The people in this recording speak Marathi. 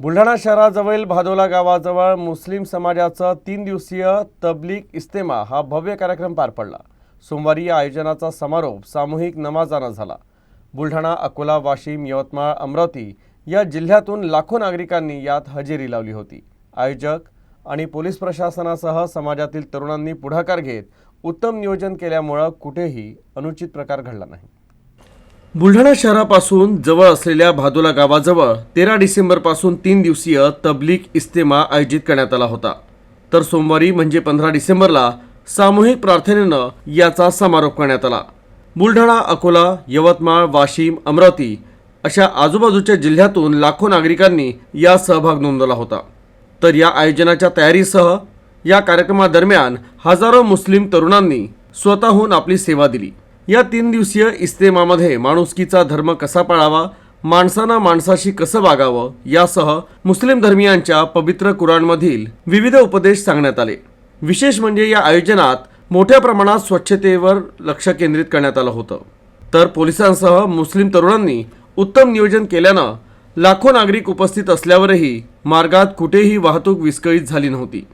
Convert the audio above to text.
बुलढाणा शहराजवळील भादोला गावाजवळ मुस्लिम समाजाचा तीन दिवसीय तबलीग इस्तेमा हा भव्य कार्यक्रम पार पडला. सोमवारी या आयोजनाचा समारोप सामूहिक नमाजानं झाला. बुलढाणा अकोला वाशिम यवतमाळ अमरावती या जिल्ह्यातून लाखो नागरिकांनी यात हजेरी लावली होती. आयोजक आणि पोलीस प्रशासनासह समाजातील तरुणांनी पुढाकार घेत उत्तम नियोजन केल्यामुळं कुठेही अनुचित प्रकार घडला नाही. बुलढाणा शहरापासून जवळ असलेल्या भादोला गावाजवळ तेरा डिसेंबरपासून तीन दिवसीय तबलीग इस्तेमा आयोजित करण्यात आला होता. तर सोमवारी म्हणजे पंधरा डिसेंबरला सामूहिक प्रार्थनेनं याचा समारोप करण्यात आला. बुलढाणा अकोला यवतमाळ वाशिम अमरावती अशा आजूबाजूच्या जिल्ह्यातून लाखो नागरिकांनी या सहभाग नोंदवला होता. तर या आयोजनाच्या तयारीसह या कार्यक्रमादरम्यान हजारो मुस्लिम तरुणांनी स्वतःहून आपली सेवा दिली. या तीन दिवसीय इस्तेमामध्ये माणुसकीचा धर्म कसा पाळावा माणसानं माणसाशी कसं वागावं यासह मुस्लिम धर्मियांच्या पवित्र कुराणमधील विविध उपदेश सांगण्यात आले. विशेष म्हणजे या आयोजनात मोठ्या प्रमाणात स्वच्छतेवर लक्ष केंद्रित करण्यात आलं होतं. तर पोलिसांसह मुस्लिम तरुणांनी उत्तम नियोजन केल्यानं लाखो नागरिक उपस्थित असल्यावरही मार्गात कुठेही वाहतूक विस्कळीत झाली नव्हती.